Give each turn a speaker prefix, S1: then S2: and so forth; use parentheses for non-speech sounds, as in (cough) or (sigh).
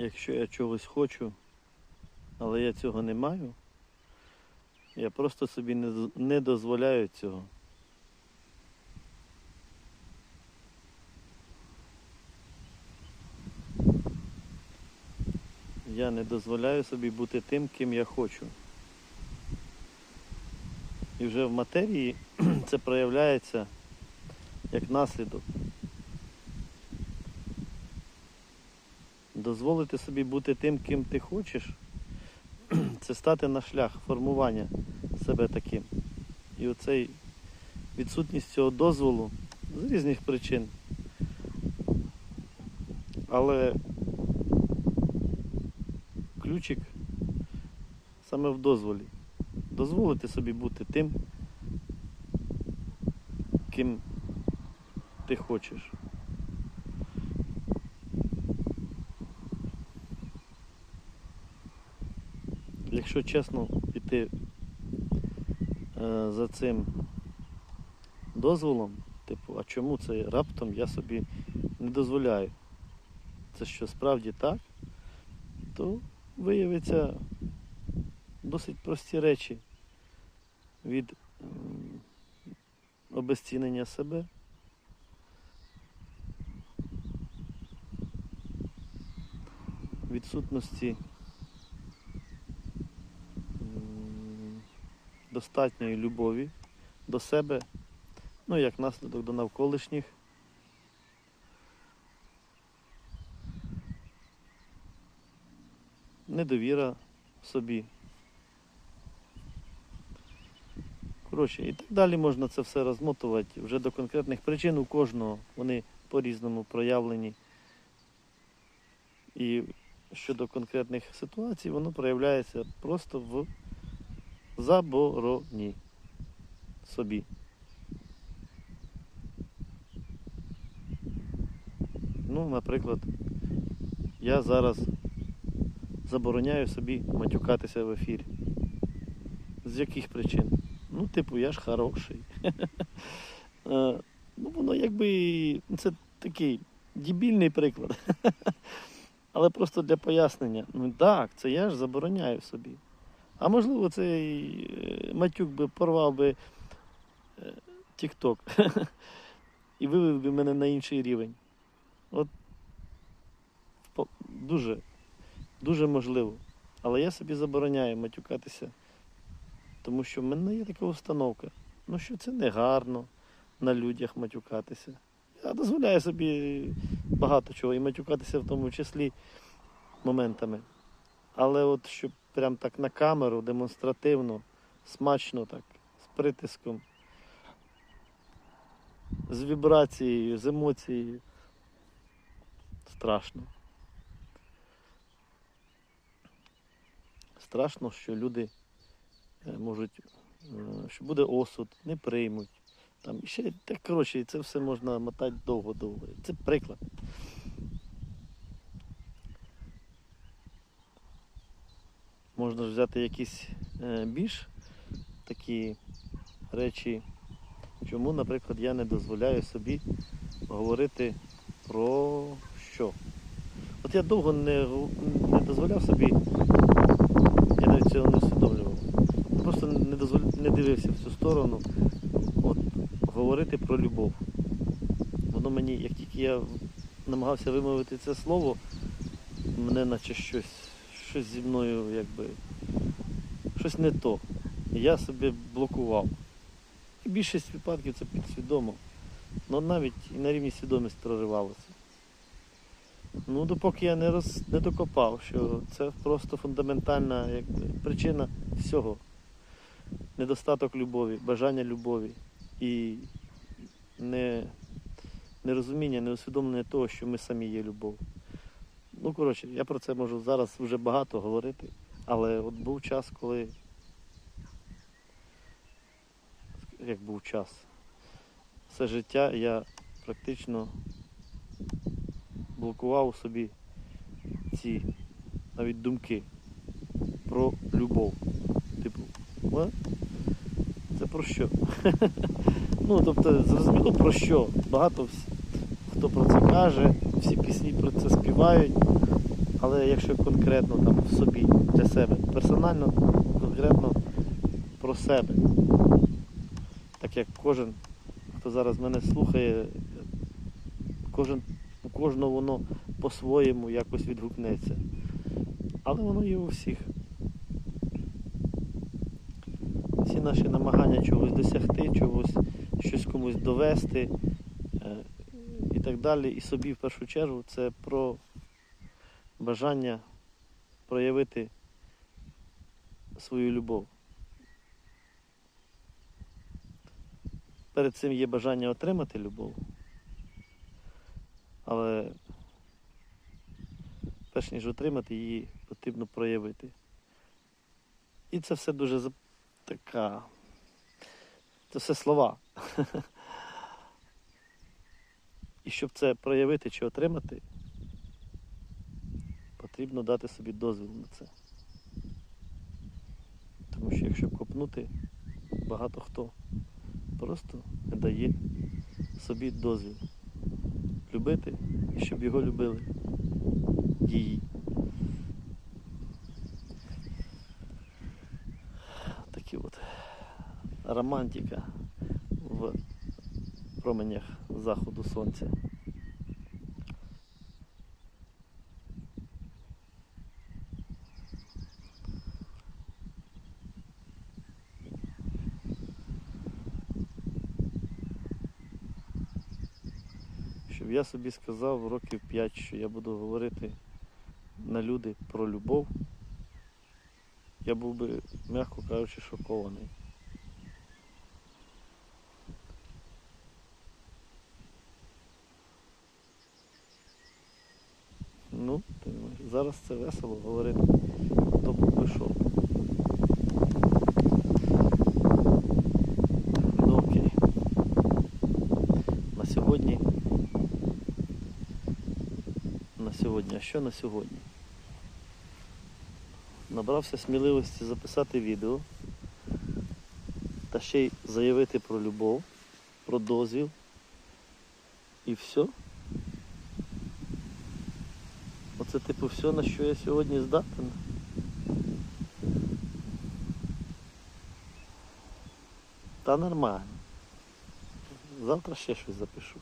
S1: Якщо я чогось хочу, але я цього не маю, я просто собі не, дозволяю цього. Я не дозволяю собі бути тим, ким я хочу. І вже в матерії (clears throat) це проявляється як наслідок. Дозволити собі бути тим, ким ти хочеш, (clears throat) це стати на шлях формування себе таким. І оцей відсутність цього дозволу з різних причин. Але ключик саме в дозволі. Дозволити собі бути тим, ким ти хочеш. Якщо чесно піти е, за цим дозволом, типу, а чому це раптом я собі не дозволяю? Це що справді так, то виявиться досить прості речі від м, обезцінення себе. Відсутності достатньої любові до себе, ну як наслідок до навколишніх. Недовіра собі. Коротше, і так далі можна це все розмотувати вже до конкретних причин у кожного. Вони по-різному проявлені. І щодо конкретних ситуацій, воно проявляється просто в забороні собі. Ну, наприклад, я зараз забороняю собі матюкатися в ефірі. З яких причин? Ну, типу, я ж хороший. (laughs) Е, Ну, воно якби це такий дебільний приклад. (laughs) Але просто для пояснення. Ну так, це я ж забороняю собі. А можливо, цей е, матюк би порвав би е, Тік-Ток (laughs) і вивів би мене на інший рівень. От дуже, дуже можливо. Але я собі забороняю матюкатися, тому що в мене є така установка. Ну що це не гарно на людях матюкатися. Я дозволяю собі багато чого і матюкатися в тому числі моментами. Але от щоб прям так на камеру, демонстративно, смачно так, з притиском, з вібрацією, з емоцією. Страшно. Страшно, що люди е, можуть, е, що буде осуд, не приймуть. Там ще так коротше, і це все можна мотати довго-довго. Це приклад. Можна взяти якісь е, більш такі речі, чому, наприклад, я не дозволяю собі говорити про що. От я довго не, не дозволяв собі, я навіть цього не усвідомлював. Просто не, дозволя... не дивився в цю сторону. От, говорити про любов. Воно мені, як тільки я намагався вимовити це слово, мене наче щось, щось зі мною якби щось не то. Я себе блокував. І більшість випадків це підсвідомо. Ну навіть і на рівні свідомості проривалося. Ну, допоки я не, роз... не докопав, що це просто фундаментальна якби, причина всього. Недостаток любові, бажання любові і не, нерозуміння, неусвідомлення того, що ми самі є любов. Ну, коротше, я про це можу зараз вже багато говорити, але от був час, коли. Як був час. Все життя я практично блокував у собі ці навіть думки про любов. Типу, «Ва? це про що? (laughs) ну, тобто, зрозуміло про що. Багато вс- хто про це каже, всі пісні про це співають. Але якщо конкретно там в собі для себе, персонально, конкретно про себе. Так як кожен, хто зараз мене слухає, кожен, у кожного воно по-своєму якось відгукнеться. Але воно є у всіх. Всі наші намагання чогось досягти, чогось, щось комусь довести і так далі. І собі в першу чергу це про бажання проявити свою любов. Перед цим є бажання отримати любов, але перш ніж отримати її, потрібно проявити. І це все дуже така. Це все слова. (laughs) І щоб це проявити чи отримати, потрібно дати собі дозвіл на це. Тому що якщо копнути, багато хто просто не дає собі дозвіл любити і щоб його любили її. Такі от романтика в променях заходу сонця. Щоб я собі сказав років 5, що я буду говорити на люди про любов, я був би, м'яко кажучи, шокований. Ну, зараз це весело говорити. Хто би шок. Ну окей. На сьогодні. На сьогодні. А що на сьогодні? Набрався сміливості записати відео та ще й заявити про любов, про дозвіл. І все. Оце типу все, на що я сьогодні здатен. Та нормально. Завтра ще щось запишу.